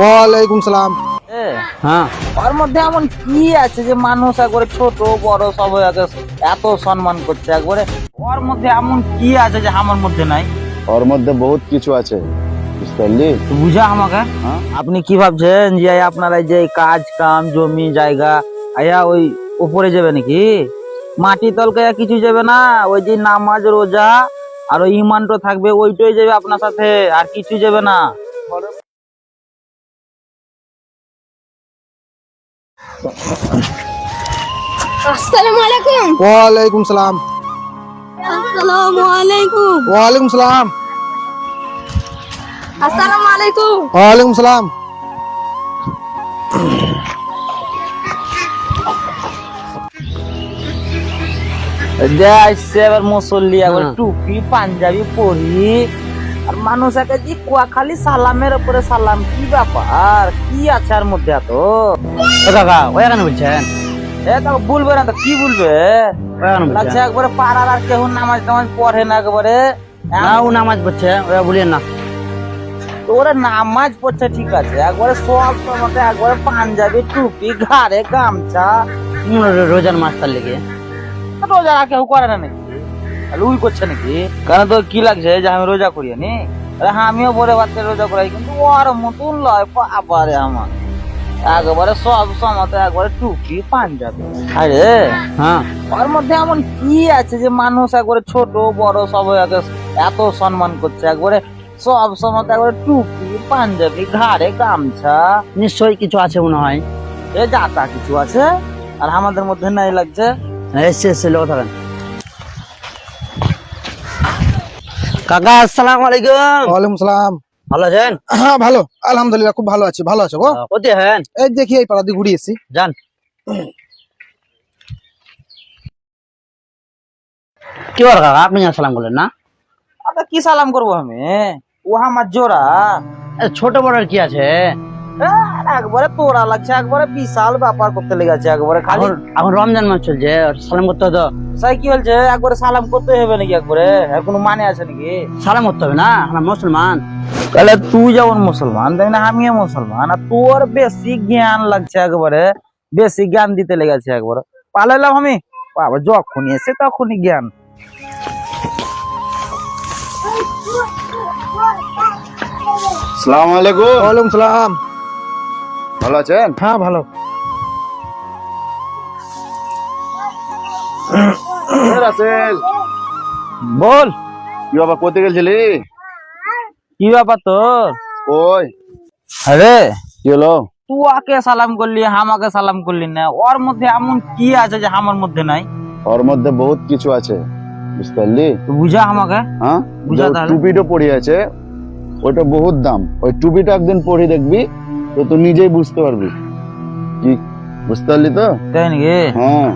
ওয়ালাইকুম সালাম। হ্যাঁ। ওর মধ্যে এমন কি আছে যে মানুষ একবারে ছোট বড় সবাই এত সম্মান করছে একবারে? ওর মধ্যে এমন কি আছে যে আমার মধ্যে নাই? ওর মধ্যে বহুত কিছু আছে বুঝা আমাকে? হ্যাঁ? আপনি কি ভাবছেন যে আপনারা এই যে কাজ কাম জমি জায়গা আয়া ওই উপরে যাবে নাকি? মাটি তলকে আর কিছু যাবে না ওই যে নামাজ রোজা আর ওই ইমানটো থাকবে ওইটাই যাবে আপনার সাথে আর কিছু যাবে না। আসসালামু আলাইকুম সালাম। আসসালামু আলাইকুম ওয়ালাইকুম সালাম। আসসালামু আলাইকুম ওয়ালাইকুম সালাম। আসছে এবার মুসল্লি একবার টুপি পাঞ্জাবি পরি। মানুষ একটা যে কুয়া খালি সালামের উপরে সালাম? কি ব্যাপার? কি আছে আর মধ্যে এত? কাকা ওই কেন বলছেন? এ না তো কি বলবে লাগছে একবারে পাড়ার আর কেউ নামাজ টামাজ পড়ে না একবারে? না ও নামাজ পড়ছে ওরা বলিয়েন না। ওরা নামাজ পড়ছে ঠিক আছে। একবারে সব সময় একবারে পাঞ্জাবি টুপি ঘাড়ে গামছা। রোজার মাস্টার লেগে। রোজা আর কেউ করে না নাকি? উই করছে নাকি? কারণ তো কি লাগছে? যে আমি রোজা করি নি? আরে হ্যাঁ, আমিও বলে বাচ্চা রোজা করাই কিন্তু ওর মতন লয় বাবারে আমার একবারে সব সময় একবারে টুপি পাঞ্জাবি। আরে হ্যাঁ। ওর মধ্যে এমন কি আছে যে মানুষ একবারে ছোট বড় সবাই এত সম্মান করছে একবারে সব সময় একবারে টুপি পাঞ্জাবি ঘাড়ে গামছা। নিশ্চয়ই কিছু আছে মনে হয়। এ যাতা কিছু আছে আর আমাদের মধ্যে নাই লাগছে। এসছে এসছে লোক থাকেন কাকা আসসালামু আলাইকুম। ওয়ালাইকুম সালাম। ভালো আছেন? হ্যাঁ ভালো। আলহামদুলিল্লাহ খুব ভালো আছি। ভালো আছো গো? কোথায় হ্যাঁ এই দেখি এই পাড়া দিয়ে ঘুরে এসছি। যান। কি বল কাকা আপনি সালাম করলেন না? কি সালাম করব আমি? ও আমার জোড়া। ছোট বড় কি আছে? একবারে তোরা লাগছে একবারে বিশাল ব্যাপার করতে লেগেছে একবারে খালি এখন রমজান মাস চলছে সালাম করতে হতো সাই কি হয়েছে একবারে সালাম করতে হবে নাকি একবারে? এর কোনো মানে আছে নাকি? সালাম করতে হবে না আমরা মুসলমান। তাহলে তুই যেমন মুসলমান তাই না? আমিও মুসলমান আর তোর বেশি জ্ঞান লাগছে একবারে। বেশি জ্ঞান দিতে লেগেছে একবারে। পালাইলাম আমি। বাবা যখনই এসে তখনই জ্ঞান। সালাম আলাইকুম। ওয়ালাইকুম সালাম। ভালো আছেন? হ্যাঁ ভালো। রাসেল? বল। কি বাবা কোথায় গেছিলি কি ব্যাপার তোর? ওই আরে কি হলো? তুই আকে সালাম করলি আমাকে সালাম করলি না। ওর মধ্যে এমন কি আছে যে আমার মধ্যে নাই? ওর মধ্যে বহুত কিছু আছে বুঝতে পারলি? তুই বুঝা আমাকে? হ্যাঁ? বুঝা তাহলে। টুপিটা পড়ে আছে ওটা বহুত দাম। ওই টুপিটা একদিন পরে দেখবি তো তুই নিজেই বুঝতে পারবি। কি? বুঝতে পারলি তো? তাই নাকি? হ্যাঁ।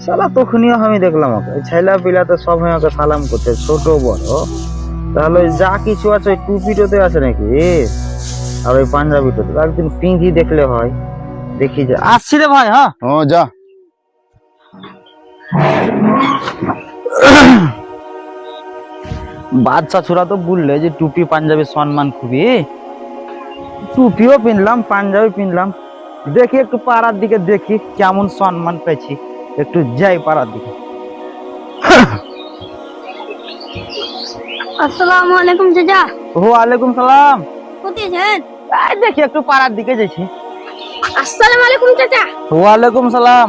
সালা তখনই আমি দেখলাম ওকে। ছেলা পিলাতে সব আমাকে সালাম করছে ছোট বড়। তাহলে যা কিছু আছে ওই টুপিটাতে আছে নাকি? আর ওই পাঞ্জাবিটাতে। একদিন পিঁধি দেখলে হয়। দেখি যে আসছি রে ভাই হ্যাঁ? হ্যাঁ যা। বাদশা ছোড়া তো বললে যে টুপি পাঞ্জাবি সম্মান খুবই। টুপিও পিনলাম পাঞ্জাবি পিনলাম। দেখি একটু পাড়ার দিকে দেখি কেমন সম্মান পেয়েছি। একটু যাই পাড়ার দিকে। আসসালামু আলাইকুম চাচা। ওয়ালাইকুম সালাম। কোথায় আছেন? এই দেখি একটু পাড়ার দিকে যাচ্ছি। আসসালামু আলাইকুম চাচা। ওয়ালাইকুম সালাম।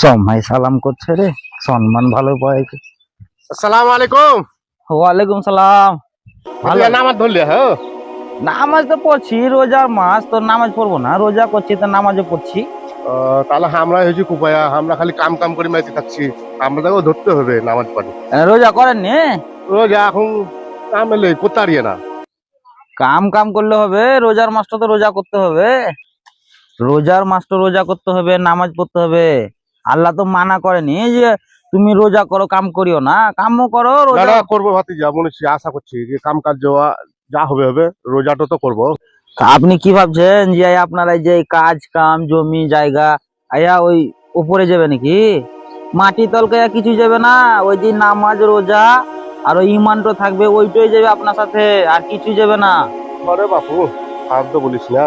সময় সালাম করছে রে। সম্মান ভালো পাইছে আসসালামু আলাইকুম। ওয়ালাইকুম সালাম। নামাজ ধরলে হ্যাঁ? নামাজ তো পড়ছি রোজার মাস তো নামাজ পড়ব না। রোজা করছি তো নামাজও পড়ছি। তাহলে আমরা হয়েছি কুপায়া আমরা খালি কাম কাম করে মেসে থাকছি আমাদেরও ধরতে হবে নামাজ পড়ে। রোজা করেননি? রোজা এখন কাম এলে না? কাম কাম করলে হবে রোজার মাসটা তো রোজা করতে হবে। রোজার মাস তো রোজা করতে হবে নামাজ পড়তে হবে। আল্লাহ তো মানা করেনি যে তুমি রোজা করো কাম করিও না। কামও করো রোজা করব মনে আশা করছি যে কাম কাজ যাওয়া যা হবে হবে রোজাটা তো করব। আপনি কি ভাবছেন যে আপনারা যে কাজ কাম জমি জায়গা আয়া ওই উপরে যাবে নাকি? মাটি তলকে কিছু যাবে না ওই যে নামাজ রোজা আর ওই ইমানটা থাকবে ওইটাই যাবে আপনার সাথে আর কিছু যাবে না। আরে বাপু আর তো বলিস না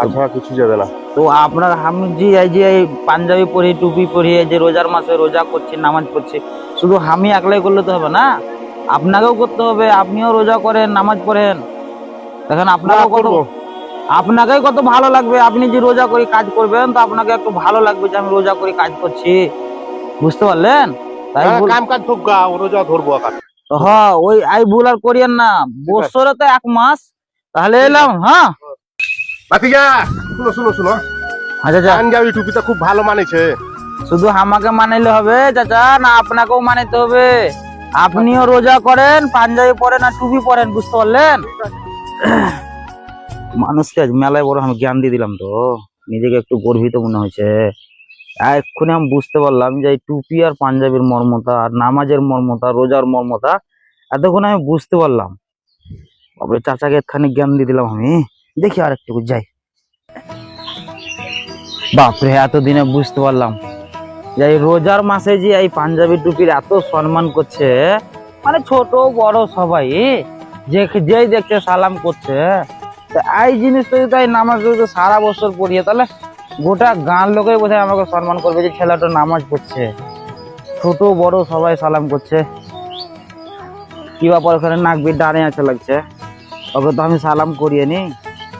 আর কিছু যাবে না। তো আপনার আমি যে এই যে পাঞ্জাবি পরি টুপি পরি এই যে রোজার মাসে রোজা করছি নামাজ পড়ছি শুধু আমি একলাই করলে তো হবে না? আপনাকেও করতে হবে আপনিও রোজা করেন নামাজ পড়েন। দেখেন আপনাকেও কত করব। আপনাকেই কত ভালো লাগবে আপনি যে রোজা করে কাজ করবেন তো আপনাকে একটু ভালো লাগবে যে আমি রোজা করে কাজ করছি। বুঝতে পারলেন? তাই হ্যাঁ, কাম কাজ রোজা ধরবো হ্যাঁ ওই আই ভুল আর করিয়েন না। বছরে তো এক মাস। তাহলে এলাম হ্যাঁ? বাতিজা শুনো শুনো শুনো। আচ্ছা পাঞ্জাবি টুপিটা খুব ভালো মানেছে। শুধু আমাকে মানাইলে হবে চাচা না আপনাকেও মানাইতে হবে। আপনিও রোজা করেন পাঞ্জাবি পরেন আর টুপি পরেন বুঝতে পারলেন? মানুষকে আজ মেলায় বড় আমি জ্ঞান দিয়ে দিলাম তো। নিজেকে একটু গর্বিত মনে হয়েছে। এক্ষুনি আমি বুঝতে পারলাম যে এই টুপি আর পাঞ্জাবির মর্মতা আর নামাজের মর্মতা রোজার মর্মতা এতক্ষণ আমি বুঝতে পারলাম। বাবরে চাচাকে এখানে জ্ঞান দিয়ে দিলাম আমি। দেখি আর একটু যাই। বাপরে, এতদিনে বুঝতে পারলাম। যে এই রোজার মাসে যে এই পাঞ্জাবি টুপির এত সম্মান করছে মানে ছোট, বড় সবাই যে, যেই দেখছে সালাম করছে এই জিনিসটা যদি তাই নামাজ যদি সারা বছর পড়িয়ে, তাহলে গোটা গান লোকেই বোধহয় আমাকে সম্মান করবে যে ছেলেটা নামাজ পড়ছে। ছোট, বড় সবাই সালাম করছে। কি ব্যাপার, ওখানে নাকবির ডানে আছে লাগছে? ওকে তো আমি সালাম করিয়ে নি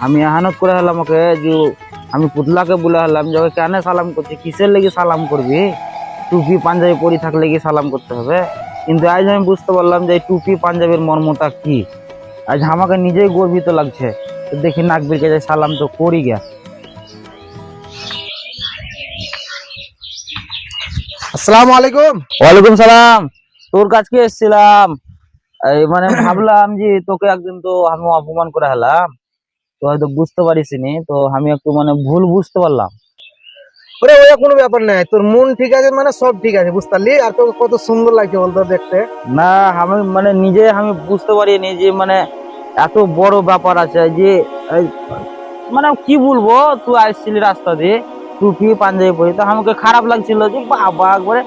আমি এহানত করে হলাম ওকে যে আমি পুতলাকে বলে হলাম যে ওকে কেন সালাম করছি? কিসের লেগে সালাম করবি? টুপি পাঞ্জাবি পরি থাকলে কি সালাম করতে হবে? কিন্তু আজ আমি বুঝতে পারলাম যে টুপি পাঞ্জাবির মর্মটা কি। আজ আমাকে নিজেই গর্বিত লাগছে। তো দেখি নাকবিরকে যাই সালাম তো করি গে আসসালামু আলাইকুম। ওয়ালাইকুম সালাম। তোর কাছকে এসেছিলাম? মানে ভাবলাম যে তোকে একদিন তো আমি অপমান করে হলাম। তো হয়তো বুঝতে পারিস নি তো আমি একটু মানে ভুল বুঝতে পারলাম। ওরে ওই কোনো ব্যাপার নাই তোর মন ঠিক আছে মানে সব ঠিক আছে বুঝতে পারলি আর তোকে কত সুন্দর লাগছে বলতো দেখতে। না আমি মানে নিজে আমি বুঝতে পারিনি যে মানে এত বড় ব্যাপার আছে যে মানে কি বলব তুই আসছিলি রাস্তা দিয়ে টুপি পাঞ্জাবি পরি তো আমাকে খারাপ লাগছিল যে বাবা একবারে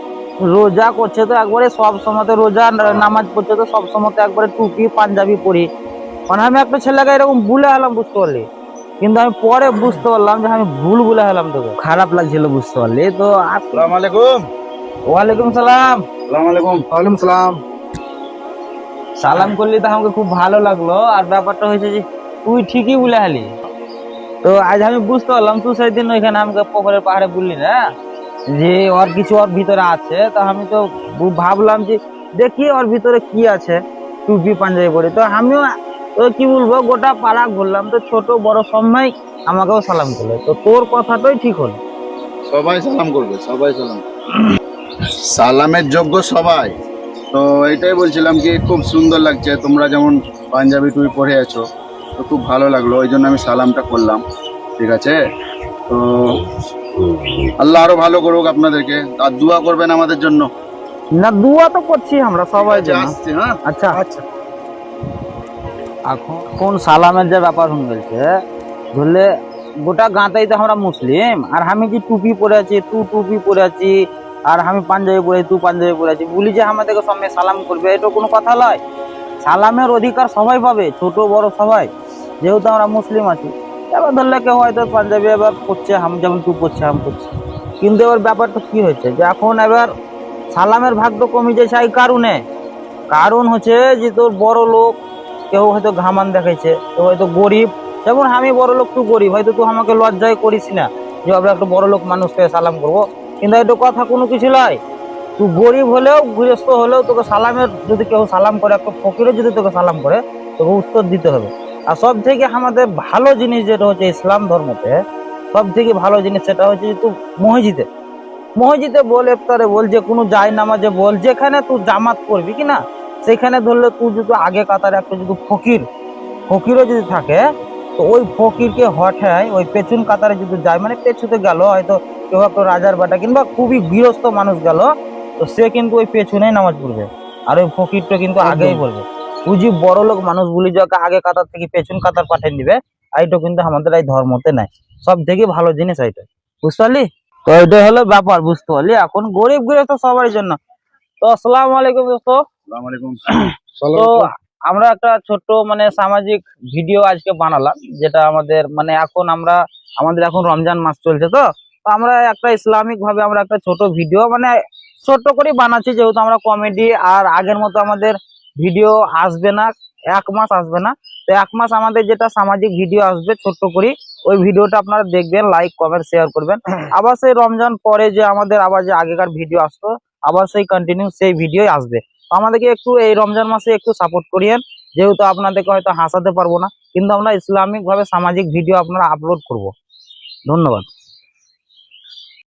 রোজা করছে তো একবারে সব সময় রোজা নামাজ পড়ছে তো সব সময় একবারে টুপি পাঞ্জাবি পরি মানে আমি একটা ছেলেকে এরকম ভুলে হলাম বুঝতে পারলি? কিন্তু আমি পরে বুঝতে পারলাম যে আমি ভুল ভুলে হলাম তোকে। খারাপ লাগছিল বুঝতে পারলি? তো আস- আসসালামু আলাইকুম। ওয়ালাইকুম সালাম। আসসালামু আলাইকুম। ওয়ালাইকুম সালাম। সালাম করলি তো আমাকে খুব ভালো লাগল। আর ব্যাপারটা হয়েছে যে তুই ঠিকই বলে হালি তো আজ আমি বুঝতে পারলাম তুই সেই দিন ওইখানে আমাকে পুকুরের পাহাড়ে বললি না? যে ওর কিছু ওর ভিতরে আছে। তো আমি তো ভাবলাম যে দেখি ওর ভিতরে কি আছে। টুপি পাঞ্জাবি পরে। তো আমিও তো কি বলব গোটা পাড়া ঘুরলাম। তো ছোট বড় সবাই আমাকেও সালাম করল। তো তোর কথাটাই ঠিক হলো। সবাই সালাম করবে সবাই সালাম। সালামের যোগ্য সবাই। তো এটাই বলছিলাম কি খুব সুন্দর লাগছে। তোমরা যেমন পাঞ্জাবি টুপি পরে আছো তো খুব ভালো লাগল। ওই জন্য আমি সালামটা করলাম। ঠিক আছে? তো আল্লাহ আরও ভালো করুক আপনাদেরকে। আর দোয়া করবেন আমাদের জন্য। না দুয়া তো করছি আমরা সবাই আসছি হ্যাঁ? আচ্ছা। আচ্ছা। এখন কোন সালামের যে ব্যাপার হয়ে গেছে ধরলে গোটা গাঁতাই তো আমরা মুসলিম, আর আমি যে টুপি পরে আছি, তু টুপি পরে আছি, আর আমি পাঞ্জাবি পরে তু পাঞ্জাবি পরে আছি, বলি যে আমাদেরকে সামনে সালাম করবে, এটা কোনো কথা নয়। সালামের অধিকার সবাই পাবে, ছোট, বড় সবাই, যেহেতু আমরা মুসলিম আছি। এবার ধরলে কেউ হয়তো পাঞ্জাবি এবার করছে আমি যেমন তু পড়ছে আমি পড়ছি কিন্তু এবার ব্যাপারটা কি হয়েছে, যে এখন এবার সালামের ভাগ্য কমে যাচ্ছে, এই কারণে। কারণ হচ্ছে যে তোর বড় লোক কেউ হয়তো ঘামান দেখাইছে, কেউ হয়তো গরিব। যেমন আমি বড় লোক, তুই গরিব, হয়তো তুই আমাকে লজ্জায় করিস না যে আমরা একটা বড় লোক মানুষকে সালাম করব। কিন্তু এটা কথা কোনো কিছু নয় তুই গরিব হলেও, গৃহস্থ হলেও তোকে সালামের যদি কেউ সালাম করে, একটা ফকিরও যদি তোকে সালাম করে, তোকে উত্তর দিতে হবে। আর সব থেকে আমাদের ভালো জিনিস যেটা হচ্ছে ইসলাম ধর্মতে সব থেকে ভালো জিনিস সেটা হচ্ছে যে তুই মসজিদে মসজিদে বল, ইফতারে বল, যে কোনো যায় নামাজে বল, যেখানে তুই জামাত করবি কি না? সেখানে ধরলে তুই যদি আগে কাতারে একটা যদি ফকির ফকিরও যদি থাকে তো ওই ফকিরকে হঠায় ওই পেছন কাতারে যদি যায় মানে পেছুতে গেল হয়তো কেউ একটা রাজার বাটা কিংবা খুবই গৃহস্থ মানুষ গেল তো সে কিন্তু ওই পেছনেই নামাজ পড়বে। আর ওই ফকিরটা কিন্তু আগেই বলবে। তুই যে বড় লোক মানুষ বলি যাকে আগে কাতার থেকে পেছন কাতার পাঠিয়ে দিবে এইটা কিন্তু আমাদের এই ধর্মতে নাই। সব থেকে ভালো জিনিস এইটা। বুঝতে পারলি? তো এটা হলো ব্যাপার বুঝতে পারলি? এখন গরিব গৃহস্থ সবার জন্য। তো আসসালামু আলাইকুম দোস্ত। তো আমরা একটা ছোট্ট মানে সামাজিক ভিডিও আজকে বানালাম যেটা আমাদের মানে এখন আমরা আমাদের এখন রমজান মাস চলছে তো আমরা একটা ইসলামিক ভাবে আমরা একটা ছোট ভিডিও মানে ছোট্ট করে বানাচ্ছি যেহেতু আমরা কমেডি আর আগের মতো আমাদের ভিডিও আসবে না এক মাস আসবে না। তো এক মাস আমাদের যেটা সামাজিক ভিডিও আসবে ছোট্ট করে ওই ভিডিওটা আপনারা দেখবেন লাইক কমেন্ট শেয়ার করবেন। আবার সেই রমজান পরে যে আমাদের আবার যে আগেকার ভিডিও আসতো আবার সেই কন্টিনিউ সেই ভিডিওই আসবে। আমাদেরকে একটু এই রমজান মাসে একটু সাপোর্ট করিয়েন। যেহেতু আপনাদেরকে হয়তো হাসাতে পারব না, কিন্তু আমরা ইসলামিকভাবে সামাজিক ভিডিও আপনারা আপলোড করব। ধন্যবাদ।